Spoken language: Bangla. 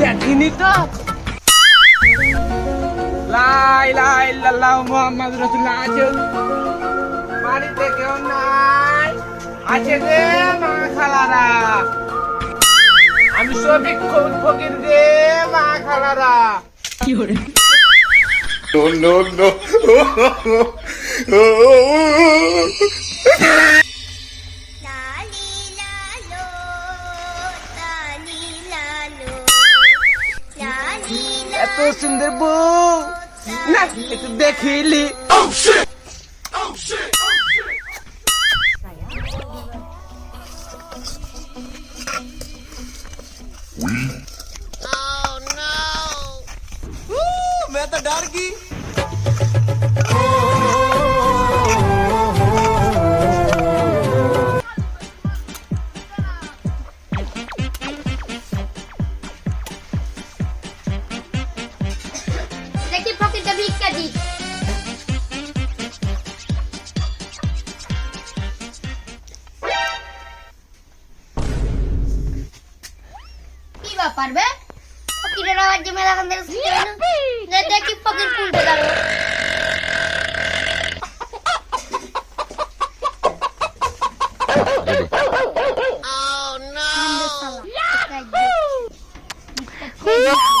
দেখিনি তো লাই লাই লাল্লাহ মোহাম্মদ রসুল্লাহ আছে। বাড়িতে কেউ নাই। আছে রে মা খালারা। সবিক খোঁজ ফকির রে মা খালারা। No, no, no. লালি লালো লালি লালো লালি এত সুন্দর বউ। না একটু দেখিলি। Oh no! Woo! मैं तो डर गई কি ব্যাপার বে ফকিরের আওয়াজ যে মেলা কান থেকে শুনতে হয় না যে দেখি ফকির কোনটা দাঁড়ো চমকাইতে পারে